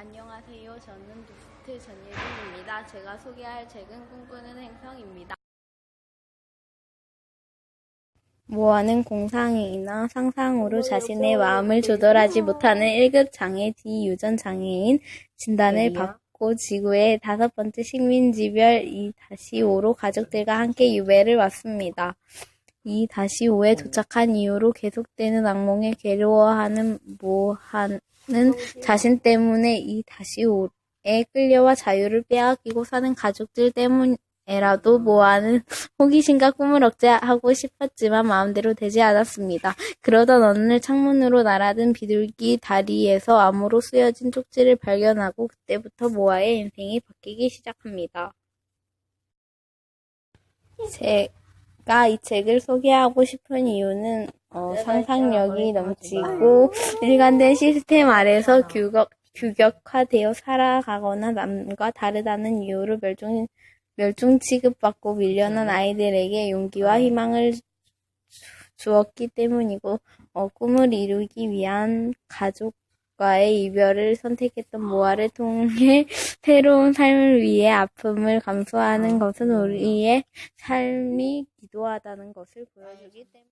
안녕하세요. 저는 두스트 전예진입니다. 제가 소개할 책은 꿈꾸는 행성입니다. 모아는 공상이나 상상으로 자신의 마음을 조절하지 못하는 1급 장애 뒤유전 장애인 진단을 받고 지구의 다섯 번째 식민지별 2-5로 가족들과 함께 유배를 왔습니다. 2-5에 도착한 이후로 계속되는 악몽에 괴로워하는 모하는 자신 때문에 2-5에 끌려와 자유를 빼앗기고 사는 가족들 때문에라도 모아는 호기심과 꿈을 억제하고 싶었지만 마음대로 되지 않았습니다. 그러던 어느 날 창문으로 날아든 비둘기 다리에서 암호로 쓰여진 쪽지를 발견하고 그때부터 모아의 인생이 바뀌기 시작합니다. 제 가 이 책을 소개하고 싶은 이유는 어, 상상력이 넘치고 일관된 시스템 아래서 규격, 규격화되어 살아가거나 남과 다르다는 이유로 멸종, 멸종 취급받고 밀려난 아이들에게 용기와 희망을 주- 주었기 때문이고 어, 꿈을 이루기 위한 가족 과의 이별을 선택했던 모아를 통해 새로운 삶을 위해 아픔을 감수하는 것은 우리의 삶이 기도하다는 것을 보여주기 때문입니다.